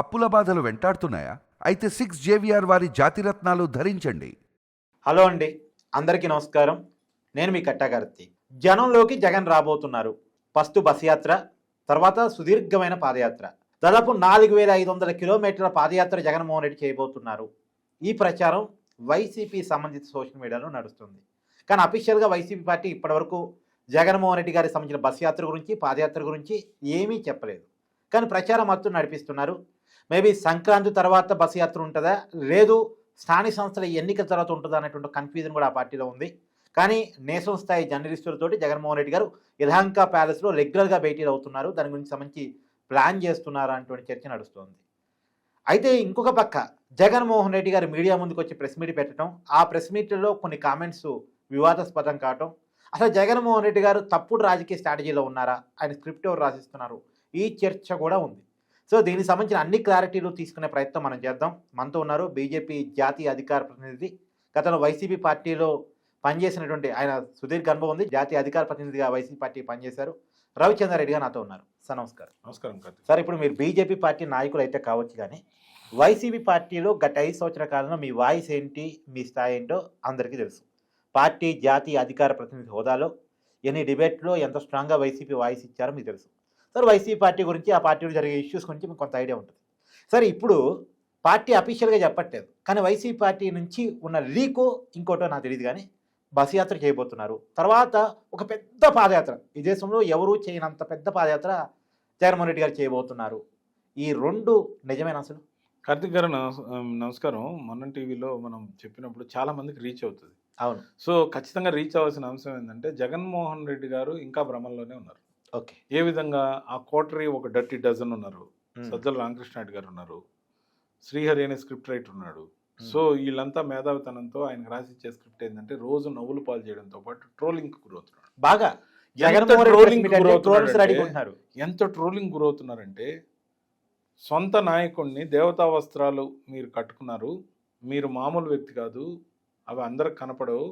అప్పుల బాధలు వెంటాడుతున్నాయా? అయితే సిక్స్ జేవిఆర్ వారి జాతిరత్నాలు ధరించండి. హలో అండి. అందరికీ నమస్కారం. నేను మీ కట్టాకార్తి జనంలోకి జగన్ రాబోతున్నారు. ఫస్ట్ బస్ యాత్ర తర్వాత సుదీర్ఘమైన పాదయాత్ర. దాదాపు నాలుగు వేల ఐదు వందల కిలోమీటర్ల పాదయాత్ర జగన్మోహన్ రెడ్డి చేయబోతున్నారు. ఈ ప్రచారం వైసీపీ సంబంధిత సోషల్ మీడియాలో నడుస్తుంది. కానీ అఫీషియల్గా వైసీపీ పార్టీ ఇప్పటివరకు జగన్మోహన్ రెడ్డి గారికి సంబంధించిన బస్ యాత్ర గురించి పాదయాత్ర గురించి ఏమీ చెప్పలేదు. కానీ ప్రచారం మాత్రం నడిపిస్తున్నారు. మేబీ సంక్రాంతి తర్వాత బస్ యాత్ర ఉంటుందా? లేదు. స్థానిక సంస్థల ఎన్నికల తర్వాత ఉంటుందా అనేటువంటి కన్ఫ్యూజన్ కూడా ఆ పార్టీలో ఉంది. కానీ నేషనల్ స్థాయి జర్నలిస్టులతోటి జగన్మోహన్ రెడ్డి గారు యథాంక ప్యాలెస్లో రెగ్యులర్గా భేటీలు అవుతున్నారు. దాని గురించి సంబంధించి ప్లాన్ చేస్తున్నారు అనేటువంటి చర్చ నడుస్తుంది. అయితే ఇంకొక పక్క జగన్మోహన్ రెడ్డి గారు మీడియా ముందుకు వచ్చి ప్రెస్ మీట్ పెట్టడం ఆ ప్రెస్ మీట్లో కొన్ని కామెంట్స్ వివాదాస్పదం కావటం అసలు జగన్మోహన్ రెడ్డి గారు తప్పుడు రాజకీయ స్ట్రాటజీలో ఉన్నారా? ఆయన స్క్రిప్ట్ ఎవరు రాసిస్తున్నారు? ఈ చర్చ కూడా ఉంది. సో దీనికి సంబంధించిన అన్ని క్లారిటీలు తీసుకునే ప్రయత్నం మనం చేద్దాం. మనతో ఉన్నారు బీజేపీ జాతీయ అధికార ప్రతినిధి గతంలో వైసీపీ పార్టీలో పనిచేసినటువంటి ఆయన సుదీర్ఘ అనుభవం ఉంది. జాతీయ అధికార ప్రతినిధిగా వైసీపీ పార్టీ పనిచేశారు. రవిచంద్ర గారు నాతో ఉన్నారు. సార్ నమస్కారం. నమస్కారం సార్ ఇప్పుడు మీరు బీజేపీ పార్టీ నాయకులు అయితే కావచ్చు కానీ వైసీపీ పార్టీలో గత ఐదు సంవత్సరాల కాలంలో మీ వాయిస్ ఏంటి మీ స్థాయి ఏంటో అందరికీ తెలుసు. పార్టీ జాతీయ అధికార ప్రతినిధి హోదాలో ఎన్ని డిబేట్లో ఎంత స్ట్రాంగ్గా వైసీపీ వాయిస్ ఇచ్చారో మీకు తెలుసు. సార్ వైసీపీ పార్టీ గురించి ఆ పార్టీలో జరిగే ఇష్యూస్ గురించి మీకు కొంత ఐడియా ఉంటుంది. సార్ ఇప్పుడు పార్టీ అఫీషియల్గా చెప్పట్లేదు. కానీ వైసీపీ పార్టీ నుంచి ఉన్న లీకో ఇంకోటో నాకు తెలియదు కానీ బస్ యాత్ర చేయబోతున్నారు. తర్వాత ఒక పెద్ద పాదయాత్ర. ఈ దేశంలో ఎవరూ చేయనంత పెద్ద పాదయాత్ర జగన్మోహన్ రెడ్డి గారు చేయబోతున్నారు. ఈ రెండు నిజమేనా అసలు? కార్తీక్ గారు నమస్- నమస్కారం. మొన్న టీవీలో మనం చెప్పినప్పుడు చాలా మందికి రీచ్ అవుతుంది. అవును. సో ఖచ్చితంగా రీచ్ అవ్వాల్సిన అంశం ఏంటంటే జగన్మోహన్ రెడ్డి గారు ఇంకా భ్రమంలోనే ఉన్నారు. ఓకే. ఏ విధంగా ఆ కోటరీ ఒక డర్టీ డజన్ ఉన్నారు. సజ్జల రామకృష్ణారెడ్డి గారు ఉన్నారు. శ్రీహరి అనే స్క్రిప్ట్ రైటర్ ఉన్నాడు. సో వీళ్ళంతా మేధావితనంతో ఆయనకు రాసిచ్చే స్క్రిప్ట్ ఏంటంటే రోజు నవ్వులు పాలు చేయడంతో పాటు ట్రోలింగ్ గురవుతున్నాడు. బాగా. ఎంత ట్రోలింగ్ గురవుతున్నారంటే సొంత నాయకుడిని దేవతా వస్త్రాలు మీరు కట్టుకున్నారు మీరు మామూలు వ్యక్తి కాదు అవి అందరికి కనపడవు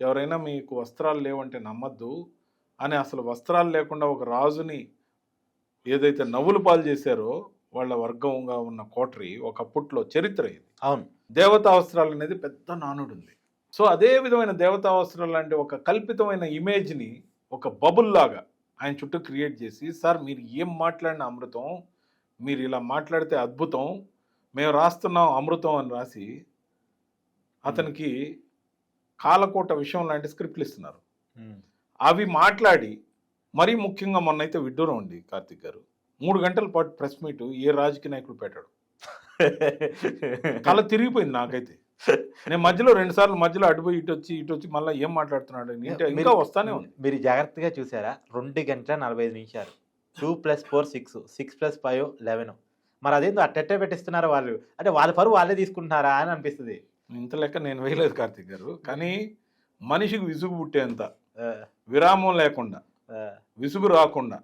ఎవరైనా మీకు వస్త్రాలు లేవంటే నమ్మద్దు అని అసలు వస్త్రాలు లేకుండా ఒక రాజుని ఏదైతే నవ్వులు పాలు చేశారో వాళ్ళ వర్గంగా ఉన్న కోటరి ఒకప్పట్లో చరిత్ర ఇది. అవును. దేవతా వస్త్రాలు అనేది పెద్ద నానుడు ఉంది. సో అదే విధమైన దేవతా వస్త్రాలు లాంటి ఒక కల్పితమైన ఇమేజ్ని ఒక బబుల్ లాగా ఆయన చుట్టూ క్రియేట్ చేసి సార్ మీరు ఏం మాట్లాడిన అమృతం? మీరు ఇలా మాట్లాడితే అద్భుతం. మేము రాస్తున్నాం అమృతం అని రాసి అతనికి కాలకోట విషయం లాంటి స్క్రిప్ట్లు ఇస్తున్నారు. అవి మాట్లాడి మరీ ముఖ్యంగా మొన్నైతే విడ్డూరం ఉంది కార్తిక్ గారు. మూడు గంటల పాటు ప్రెస్ మీట్ ఏ రాజకీయ నాయకుడు పెట్టాడు. కళ తిరిగిపోయింది నాకైతే. నేను మధ్యలో రెండు సార్లు మధ్యలో అటుపోయి ఇటు వచ్చి ఇటు వచ్చి మళ్ళీ ఏం మాట్లాడుతున్నాడు ఇంకా- వస్తానే ఉంది. మీరు జాగ్రత్తగా చూసారా? రెండు గంటల నలభై ఐదు నిమిషాలు. Two plus four six. Six plus five eleven. మరి అదేందో అట్టెట్టే పెట్టిస్తున్నారు వాళ్ళు. అంటే వాళ్ళ పరువు వాళ్ళే తీసుకుంటున్నారా అని అనిపిస్తుంది. ఇంత లెక్క నేను వేయలేదు కార్తిక్ గారు. కానీ మనిషికి విసుగు పుట్టేంత. విరామం లేకుండా విసుగు రాకుండా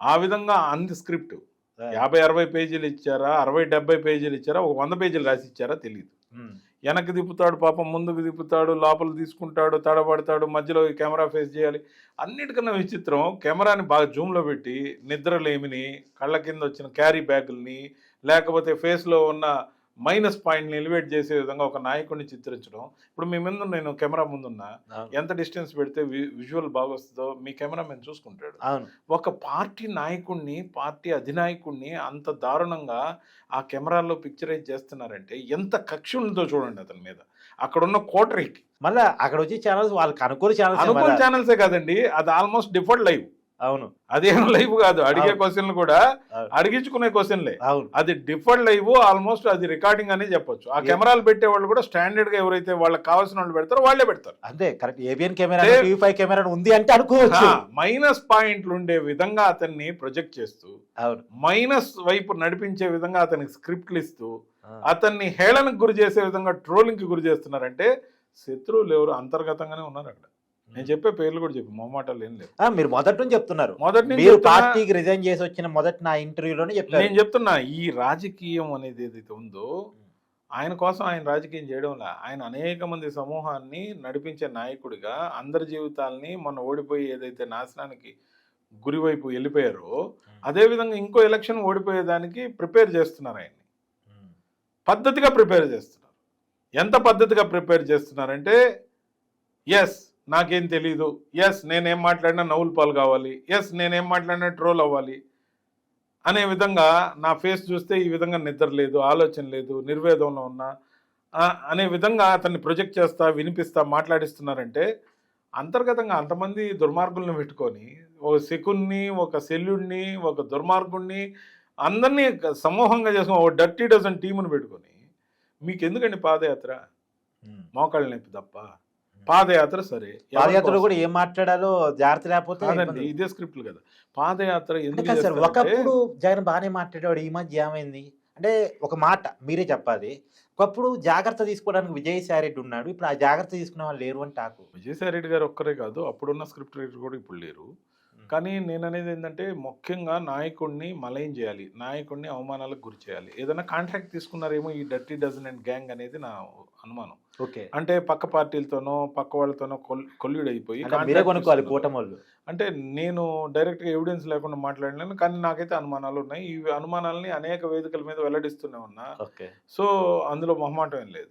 ఆ, విధంగా అంది స్క్రిప్ట్. యాభై అరవై పేజీలు ఇచ్చారా అరవై డెబ్బై పేజీలు ఇచ్చారా ఒక వంద పేజీలు రాసి ఇచ్చారా తెలియదు వెనక్కి తిప్పుతాడు పాపం ముందుకు తిప్పుతాడు లోపల తీసుకుంటాడు తడబడతాడు మధ్యలో కెమెరా ఫేస్ చేయాలి. అన్నిటికన్నా విచిత్రం కెమెరాని బాగా జూమ్లో పెట్టి నిద్రలేమిని కళ్ళ కింద వచ్చిన క్యారీ బ్యాగుల్ని లేకపోతే ఫేస్లో ఉన్న మైనస్ పాయింట్ని ఎలివేట్ చేసే విధంగా ఒక నాయకుడిని చిత్రించడం. ఇప్పుడు మీ ముందు నేను కెమెరా ముందున్నా. ఎంత డిస్టెన్స్ పెడితే విజువల్ బాగా వస్తుందో మీ కెమెరా మేము చూసుకుంటాడు ఒక పార్టీ నాయకుడిని పార్టీ అధినాయకుడిని అంత దారుణంగా ఆ కెమెరాల్లో పిక్చరైజ్ చేస్తున్నారంటే ఎంత కక్ష ఉందో చూడండి అతని మీద. అక్కడున్న కోటరీకి. మళ్ళీ అక్కడ వచ్చి ఛానల్స్ వాళ్ళకి అనుకూల అనుకూల ఛానల్స్ ఛానల్సే కాదండి. అది ఆల్మోస్ట్ డిఫాల్ట్ లైవ్. అవును. అదేం లైవ్ కాదు. అడిగే. క్వశ్చన్లు కూడా. అడిగించుకునే క్వశ్చన్లే. అవును. అది డిఫాల్ట్ లైవ్ ఆల్మోస్ట్ అది రికార్డింగ్ అనే చెప్పొచ్చు. ఆ కెమెరాలు పెట్టే వాళ్ళు కూడా స్టాండర్డ్గా ఎవరైతే వాళ్ళకి కావాల్సిన వాళ్ళు పెడతారో వాళ్ళే పెడతారు. అంతే correct. ABN camera five camera ఉంది అంటే అనుకోవచ్చు. మైనస్ పాయింట్లు ఉండే విధంగా అతన్ని ప్రొజెక్ట్ చేస్తూ అవును. మైనస్ వైపు నడిపించే విధంగా అతనికి స్క్రిప్ట్లు ఇస్తూ. అతన్ని హేళనకు గురి చేసే విధంగా ట్రోలింగ్కి గురి చేస్తున్నారంటే శత్రువులు ఎవరు అంతర్గతంగానే ఉన్నారు అక్కడ నేను చెప్పే పేర్లు కూడా చెప్పి మొమ్మాటాలు ఏం ఆ, మీరు మొదటి నుంచి చెప్తున్నారు. మొదటి నుంచి మీరు పార్టీకి రిజైన్ చేసి వచ్చిన మొదటి నా ఇంటర్వ్యూలోనే చెప్పారు. నేను చెప్తున్నా ఈ రాజకీయం అనేది ఏదైతే ఉందో ఆయన కోసం ఆయన రాజకీయం చేయడంలా ఆయన అనేక మంది సమూహాన్ని నడిపించే నాయకుడిగా అందరి జీవితాల్ని మొన్న ఓడిపోయి ఏదైతే నాశనానికి గురివైపు వెళ్ళిపోయారో అదే విధంగా ఇంకో ఎలక్షన్ ఓడిపోయేదానికి ప్రిపేర్ చేస్తున్నారు ఆయన్ని. పద్ధతిగా ప్రిపేర్ చేస్తున్నారు. ఎంత పద్ధతిగా ప్రిపేర్ చేస్తున్నారంటే ఎస్ నాకేం తెలీదు. ఎస్ నేనేం మాట్లాడినా నవ్వులు పాలు కావాలి. ఎస్ నేనేం మాట్లాడినా ట్రోల్ అవ్వాలి. అనే విధంగా నా ఫేస్ చూస్తే ఈ విధంగా నిద్ర లేదు ఆలోచన లేదు నిర్వేదంలో ఉన్నా అనే విధంగా అతన్ని ప్రొజెక్ట్ చేస్తా వినిపిస్తా మాట్లాడిస్తున్నారంటే అంతర్గతంగా అంతమంది దుర్మార్గుల్ని పెట్టుకొని ఒక శకున్ని ఒక శల్యుడిని ఒక దుర్మార్గుణ్ణి అందరినీ సమూహంగా చేసుకుని ఒక డర్టీ డజన్ టీమును పెట్టుకొని మీకు ఎందుకండి పాదయాత్ర మోకాళ్ళ నొప్పి తప్ప. పాదయాత్ర సరే కోసం? కూడా ఏం మాట్లాడాలో జాగ్రత్త లేకపోతే. ఇదే స్క్రిప్ట్లు కదా. పాదయాత్ర ఎందుకు సార్ ఒకప్పుడు జగన్ బాగానే మాట్లాడేవాడు ఈ మధ్య ఏమైంది? అంటే ఒక మాట మీరే చెప్పాలి. ఒకప్పుడు జాగ్రత్త తీసుకోవడానికి విజయసాయి రెడ్డి ఉన్నాడు ఇప్పుడు ఆ జాగ్రత్త తీసుకునే వాళ్ళు లేరు అని టాకు. విజయసాయి రెడ్డి గారు ఒక్కరే కాదు అప్పుడున్న స్క్రిప్ట్ రైటర్ కూడా ఇప్పుడు లేరు. కానీ నేను అనేది ఏంటంటే ముఖ్యంగా నాయకుడిని మలయం చేయాలి నాయకుడిని అవమానాలకు గురి చేయాలి. ఏదైనా కాంట్రాక్ట్ తీసుకున్నారేమో ఈ డర్టీ డజన్ అండ్ గ్యాంగ్ అనేది నా అనుమానం. ఓకే. అంటే పక్క పార్టీలతోనో పక్క వాళ్ళతోనో కొల్యూడ్ అయిపోయి మీరే కొనుక్కోవాలి. కూటమి వాళ్ళు అంటే నేను డైరెక్ట్గా ఎవిడెన్స్ లేకుండా మాట్లాడలేను కానీ నాకైతే అనుమానాలు ఉన్నాయి. ఈ అనుమానాలని అనేక వేదికల మీద వెల్లడిస్తూనే ఉన్నా. ఓకే. సో అందులో మొహమాటం ఏం లేదు.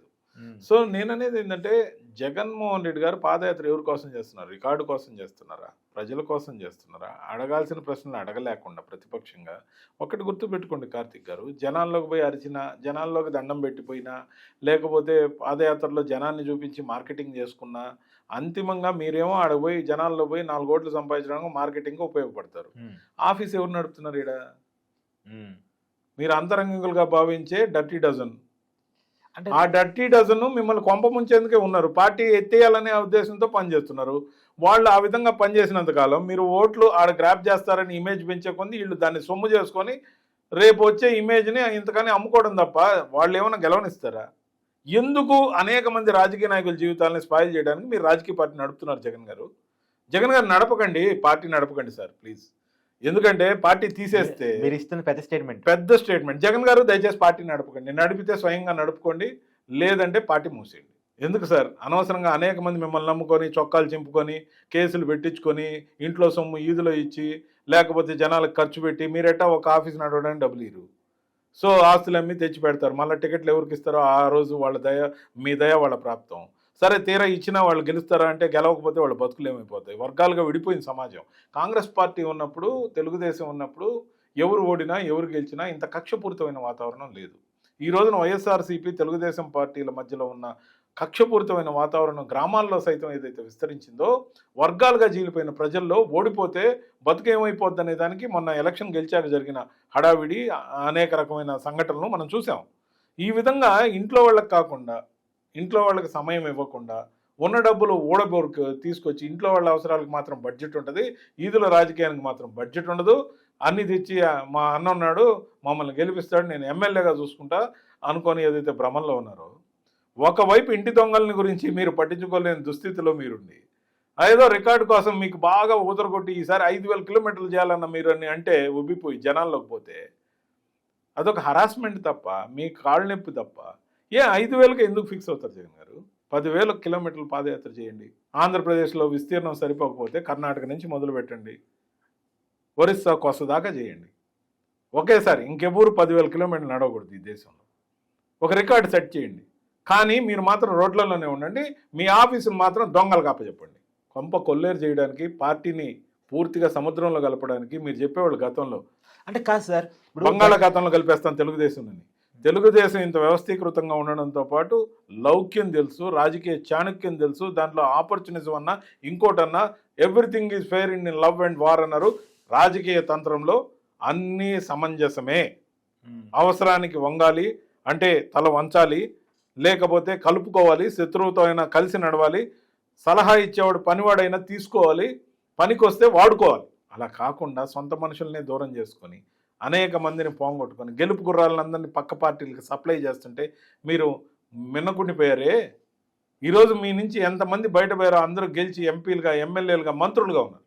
సో నేను అనేది ఏంటంటే జగన్మోహన్ రెడ్డి గారు పాదయాత్ర ఎవరి కోసం చేస్తున్నారు? రికార్డు కోసం చేస్తున్నారా? ప్రజల కోసం చేస్తున్నారా? అడగాల్సిన ప్రశ్నలు అడగలేకుండా ప్రతిపక్షంగా. ఒకటి గుర్తుపెట్టుకోండి కార్తిక్ గారు జనాల్లోకి పోయి అరిచినా జనాల్లోకి దండం పెట్టిపోయినా లేకపోతే పాదయాత్రలో జనాన్ని చూపించి మార్కెటింగ్ చేసుకున్నా అంతిమంగా మీరేమో ఆడ పోయి జనాల్లో పోయి నాలుగు ఓట్లు సంపాదించడానికి మార్కెటింగ్ ఉపయోగపడతారు. ఆఫీస్ ఎవరు నడుపుతున్నారు ఈడ? మీరు అంతరంగికులుగా భావించే డర్టీ డజన్. ఆ డర్టీ డజన్ మిమ్మల్ని కొంప ముంచేందుకే ఉన్నారు. పార్టీ ఎత్తేయాలనే ఉద్దేశంతో పనిచేస్తున్నారు. వాళ్ళు ఆ విధంగా పనిచేసినంత కాలం మీరు ఓట్లు ఆడ గ్రాప్ చేస్తారని ఇమేజ్ పెంచే కొంది వీళ్ళు దాన్ని సొమ్ము చేసుకొని రేపు వచ్చే ఇమేజ్ని ఇంతకని అమ్ముకోవడం తప్ప వాళ్ళు ఏమైనా గెలవనిస్తారా? ఎందుకు అనేక మంది రాజకీయ నాయకుల జీవితాలని స్పాయిల్ చేయడానికి మీరు రాజకీయ పార్టీ నడుపుతున్నారు జగన్ గారు? జగన్ గారు నడపకండి పార్టీ నడపకండి సార్ ప్లీజ్. ఎందుకంటే పార్టీ తీసేస్తే మీరు ఇస్తున్న పెద్ద స్టేట్మెంట్ పెద్ద స్టేట్మెంట్ జగన్ గారు దయచేసి పార్టీ నడపకండి. నడిపితే స్వయంగా నడుపుకోండి. లేదంటే పార్టీ మూసేయండి. ఎందుకు సార్? అనవసరంగా అనేక మంది మిమ్మల్ని నమ్ముకొని చొక్కాలు చింపుకొని కేసులు పెట్టించుకొని ఇంట్లో సొమ్ము ఈదులో ఇచ్చి లేకపోతే జనాలకు ఖర్చు పెట్టి మీరెట్టా ఒక ఆఫీస్ నడవడానికి డబ్బులు ఇరు సో ఆస్తులు అమ్మి తెచ్చి పెడతారు. మళ్ళీ టికెట్లు ఎవరికి ఇస్తారో ఆ రోజు వాళ్ళ దయ మీ దయ వాళ్ళ ప్రాప్తం. సరే తీరా ఇచ్చినా వాళ్ళు గెలుస్తారా అంటే గెలవకపోతే వాళ్ళ బతుకులు ఏమైపోతాయి వర్గాలుగా విడిపోయింది సమాజం. కాంగ్రెస్ పార్టీ ఉన్నప్పుడు తెలుగుదేశం ఉన్నప్పుడు ఎవరు ఓడినా ఎవరు గెలిచినా ఇంత కక్షపూరితమైన వాతావరణం లేదు. ఈ రోజున వైఎస్ఆర్సీపీ తెలుగుదేశం పార్టీల మధ్యలో ఉన్న కక్షపూరితమైన వాతావరణం గ్రామాల్లో సైతం ఏదైతే విస్తరించిందో వర్గాలుగా జీలిపోయిన ప్రజల్లో ఓడిపోతే బతుకేమైపోద్ది అనే దానికి మొన్న ఎలక్షన్ గెలిచాక జరిగిన హడావిడి అనేక రకమైన సంఘటనలు మనం చూసాం ఈ విధంగా ఇంట్లో వాళ్ళకి కాకుండా ఇంట్లో వాళ్ళకి సమయం ఇవ్వకుండా ఉన్న డబ్బులు ఊడబోరుకు తీసుకొచ్చి ఇంట్లో వాళ్ళ అవసరాలకు మాత్రం బడ్జెట్ ఉంటుంది. ఈదుల రాజకీయానికి మాత్రం బడ్జెట్ ఉండదు. అన్ని తెచ్చి మా అన్న ఉన్నాడు మమ్మల్ని గెలిపిస్తాడు నేను ఎమ్మెల్యేగా చూసుకుంటా అనుకొని ఏదైతే భ్రమంలో ఉన్నారో ఒకవైపు ఇంటి దొంగలని గురించి మీరు పట్టించుకోలేని దుస్థితిలో మీరుండి ఏదో రికార్డు కోసం మీకు బాగా ఊదరగొట్టి ఈసారి ఐదు వేల కిలోమీటర్లు చేయాలన్న మీరు అని అంటే ఉబ్బిపోయి జనాల్లోకి పోతే అదొక హరాస్మెంట్ తప్ప మీ కాళ్ళు నొప్పి తప్ప ఏ ఐదు వేలకు ఎందుకు ఫిక్స్ అవుతారు జగన్ గారు? పదివేల కిలోమీటర్లు పాదయాత్ర చేయండి. ఆంధ్రప్రదేశ్లో విస్తీర్ణం సరిపోకపోతే కర్ణాటక నుంచి మొదలు పెట్టండి. ఒరిస్సా కొస్త దాకా చేయండి. ఒకేసారి ఇంకెవరు పదివేల కిలోమీటర్లు నడవకూడదు ఈ దేశంలో. ఒక రికార్డు సెట్ చేయండి. కానీ మీరు మాత్రం రోడ్లలోనే ఉండండి. మీ ఆఫీసులు మాత్రం దొంగలకు అప్పచెప్పండి కొంప కొల్లేరు చేయడానికి పార్టీని పూర్తిగా సముద్రంలో కలపడానికి మీరు చెప్పేవాళ్ళు గతంలో. అంటే కాదు సార్ బంగాళాఖాతంలో కలిపేస్తాను తెలుగుదేశం అని. తెలుగుదేశం ఇంత వ్యవస్థీకృతంగా ఉండడంతో పాటు లౌక్యం తెలుసు రాజకీయ చాణక్యం తెలుసు దాంట్లో ఆపర్చునిజం అన్నా ఇంకోటన్నా everything is fair in love and war అన్నారు రాజకీయ తంత్రంలో అన్నీ సమంజసమే. అవసరానికి వంగాలి అంటే తల వంచాలి లేకపోతే కలుపుకోవాలి శత్రువుతో అయినా కలిసి నడవాలి సలహా ఇచ్చేవాడు పనివాడైనా తీసుకోవాలి పనికొస్తే వాడుకోవాలి అలా కాకుండా సొంత మనుషుల్ని దూరం చేసుకొని అనేక మందిని పోంగొట్టుకొని గెలుపు గుర్రాలందరినీ పక్క పార్టీలకు సప్లై చేస్తుంటే మీరు మిన్నకుండిపోయారే ఈరోజు మీ నుంచి ఎంతమంది బయటపోయారో అందరూ గెలిచి ఎంపీలుగా ఎమ్మెల్యేలుగా మంత్రులుగా ఉన్నారు.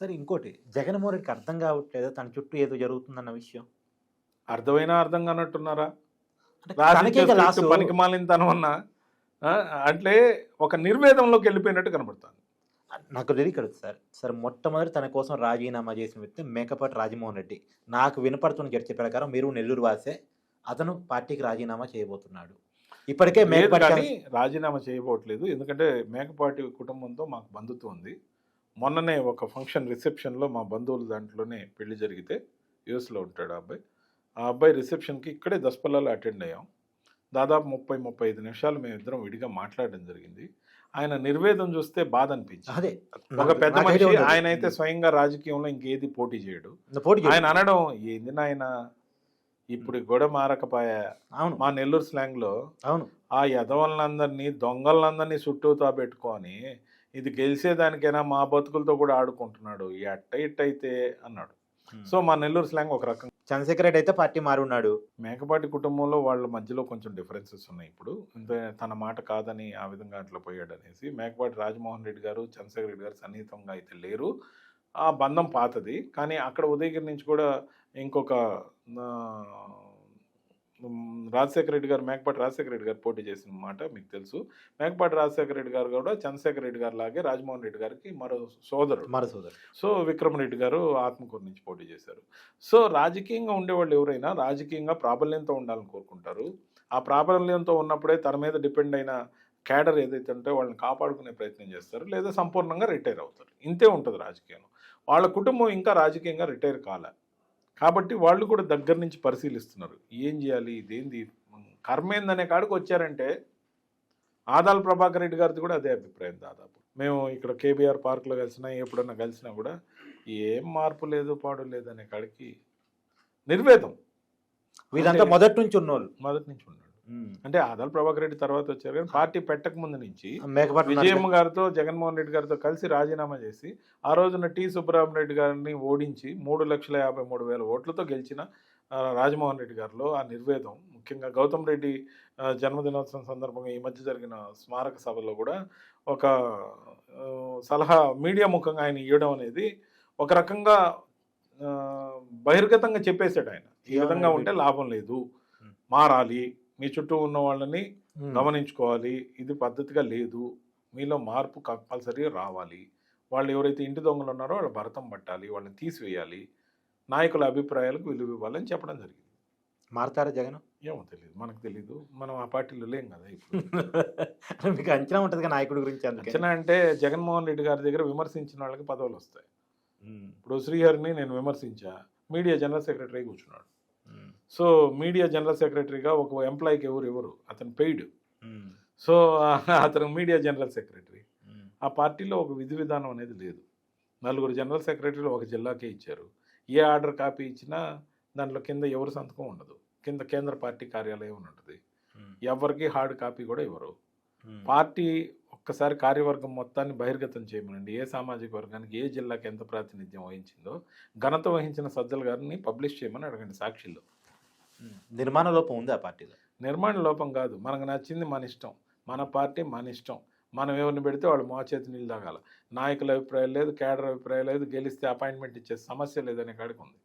సరే ఇంకోటి జగన్మోహన్ రెడ్డికి అర్థం కావట్లేదు? తన చుట్టూ ఏదో జరుగుతుందన్న విషయం. అర్థమైనా అర్థం కానట్టున్నారా. పనికి మాలినతనం అన్నా ఆ, అంటే ఒక నిర్వేదంలోకి వెళ్ళిపోయినట్టు కనబడుతుంది. నాకు తెలియదు ఇక్కడ సార్. సార్ మొట్టమొదటి తన కోసం రాజీనామా చేసిన వ్యక్తి మేకపాటి రాజమోహన్ రెడ్డి. నాకు వినపడుతున్న చర్చ ప్రకారం మీరు నెల్లూరు వాసే అతను పార్టీకి రాజీనామా చేయబోతున్నాడు. ఇప్పటికే మేకపాటి రాజీనామా చేయబోట్లేదు ఎందుకంటే మేకపాటి కుటుంబంతో మాకు బంధుత్వం ఉంది. మొన్ననే ఒక ఫంక్షన్ రిసెప్షన్లో మా బంధువుల దాంట్లోనే పెళ్ళి జరిగితే యూఎస్లో ఉంటాడు ఆ అబ్బాయి. ఆ అబ్బాయి రిసెప్షన్కి ఇక్కడే దసపల్లాలో అటెండ్ అయ్యాం. దాదాపు ముప్పై ముప్పై ఐదు నిమిషాలు మేము ఇద్దరం విడిగా మాట్లాడడం జరిగింది. ఆయన నిర్వేదం చూస్తే బాధ అనిపించింది. అదే. ఒక పెద్ద మనిషి. ఆయన అయితే స్వయంగా రాజకీయంలో ఇంకేది పోటీ చేయడు. ఆయన అనడం ఏంది నాయన ఇప్పుడు కూడా మారకపాయా? అవును. మా నెల్లూరు స్లాంగ్లో అవును. ఆ యదవలందరినీ దొంగలందరినీ చుట్టూతా పెట్టుకొని ఇది గెలిచేదానికైనా మా బతుకులతో కూడా ఆడుకుంటున్నాడు ఎట్ట ఇట్టయితే అన్నాడు. సో మా నెల్లూరు స్లాంగ్ ఒక రకం చంద్రశేఖర్ రెడ్డి అయితే పార్టీ మారున్నాడు. మేకపాటి కుటుంబంలో వాళ్ళ మధ్యలో కొంచెం డిఫరెన్సెస్ ఉన్నాయి ఇప్పుడు. తన మాట కాదని ఆ విధంగా అట్లా పోయాడు అనేసి మేకపాటి రాజమోహన్ రెడ్డి గారు చంద్రశేఖర్ రెడ్డి గారు సన్నిహితంగా అయితే లేరు. ఆ బంధం పాతది. కానీ అక్కడ ఉదయగిరి నుంచి కూడా ఇంకొక రాజశేఖర రెడ్డి గారు మేకపాటి రాజశేఖర రెడ్డి గారు పోటీ చేసిన మాట మీకు తెలుసు. మేకపాటి రాజశేఖర రెడ్డి గారు కూడా చంద్రశేఖర రెడ్డి గారు లాగే రాజమోహన్ రెడ్డి గారికి మరో సోదరుడు. మర సోదరు సో విక్రమరెడ్డి గారు ఆత్మకూరు నుంచి పోటీ చేశారు. సో రాజకీయంగా ఉండేవాళ్ళు ఎవరైనా రాజకీయంగా ప్రాబల్యంతో ఉండాలని కోరుకుంటారు. ఆ ప్రాబల్యంతో ఉన్నప్పుడే తన మీద డిపెండ్ అయిన క్యాడర్ ఏదైతే ఉంటే వాళ్ళని కాపాడుకునే ప్రయత్నం చేస్తారు లేదా సంపూర్ణంగా రిటైర్ అవుతారు. ఇంతే ఉంటుంది రాజకీయం వాళ్ళ కుటుంబం ఇంకా రాజకీయంగా రిటైర్ కాలే. కాబట్టి వాళ్ళు కూడా దగ్గర నుంచి పరిశీలిస్తున్నారు. ఏం చేయాలి? ఇదేంది? కర్మేందనే కాడికి వచ్చారంటే ఆదాల ప్రభాకర్ రెడ్డి గారిది కూడా అదే అభిప్రాయం దాదాపు. మేము ఇక్కడ కేబీఆర్ పార్క్లో కలిసినా ఎప్పుడన్నా కలిసినా కూడా ఏం మార్పు లేదు పాడు లేదు అనే కాడికి నిర్వేదం. వీళ్ళంతా మొదటి నుంచి ఉన్నోళ్ళు. మొదటి నుంచి ఉన్నాడు అంటే ఆదాల ప్రభాకర్ రెడ్డి తర్వాత వచ్చారు కానీ పార్టీ పెట్టక ముందు నుంచి విజయమ్మ గారితో జగన్మోహన్ రెడ్డి గారితో కలిసి రాజీనామా చేసి ఆ రోజున టి సుబ్బరామరెడ్డి గారిని ఓడించి మూడు లక్షల యాభై మూడు వేల ఓట్లతో గెలిచిన రాజమోహన్ రెడ్డి గారిలో ఆ నిర్వేదం. ముఖ్యంగా గౌతమ్ రెడ్డి జన్మదినోత్సవం సందర్భంగా ఈ మధ్య జరిగిన స్మారక సభలో కూడా ఒక సలహా మీడియా ముఖంగా ఆయన ఇవ్వడం అనేది ఒక రకంగా బహిర్గతంగా చెప్పేశాడు ఆయన. ఈ విధంగా ఉంటే లాభం లేదు. మారాలి. మీ చుట్టూ ఉన్న వాళ్ళని. గమనించుకోవాలి. ఇది పద్ధతిగా లేదు. మీలో మార్పు కంపల్సరీ రావాలి. వాళ్ళు ఎవరైతే ఇంటి దొంగలు ఉన్నారో వాళ్ళ భరతం పట్టాలి. వాళ్ళని తీసివేయాలి. నాయకుల అభిప్రాయాలకు విలువ ఇవ్వాలని చెప్పడం జరిగింది. మారతారా జగన్? ఏమో తెలియదు మనకు తెలియదు మనం ఆ పార్టీలో లేం కదా ఇప్పుడు. మీకు అంచనా ఉంటుంది కదా నాయకుడి గురించి అంచనా అంటే జగన్మోహన్ రెడ్డి గారి దగ్గర విమర్శించిన వాళ్ళకి పదవులు వస్తాయి. ఇప్పుడు శ్రీహరిని నేను విమర్శించా. మీడియా జనరల్ సెక్రటరీ కూర్చున్నాడు. సో మీడియా జనరల్ సెక్రటరీగా ఒక ఎంప్లాయీకి ఎవరు ఎవరు అతను పెయిడ్. సో అతను మీడియా జనరల్ సెక్రటరీ. ఆ పార్టీలో ఒక విధి విధానం అనేది లేదు నలుగురు జనరల్ సెక్రటరీలు ఒక జిల్లాకే ఇచ్చారు ఏ ఆర్డర్ కాపీ ఇచ్చినా దాంట్లో కింద ఎవరు సంతకం ఉండదు కింద కేంద్ర పార్టీ కార్యాలయం ఉంటుంది. ఎవరికి హార్డ్ కాపీ కూడా ఇవ్వరు. పార్టీ ఒక్కసారి కార్యవర్గం మొత్తాన్ని బహిర్గతం చేయమనండి ఏ సామాజిక వర్గానికి ఏ జిల్లాకి ఎంత ప్రాతినిధ్యం వహించిందో ఘనత వహించిన సజ్జల గారిని పబ్లిష్ చేయమని అడగండి సాక్షిలో. నిర్మాణ లోపం ఉంది ఆ పార్టీలో. నిర్మాణ లోపం కాదు. మనకు నచ్చింది మన ఇష్టం. మన పార్టీ మన ఇష్టం. మనం ఎవరిని పెడితే వాళ్ళు మోచేతి నీళ్ళు తాగాల. నాయకుల అభిప్రాయం లేదు కేడర్ అభిప్రాయం లేదు గెలిస్తే అపాయింట్మెంట్ ఇచ్చే సమస్య లేదనే కాడికి ఉంది.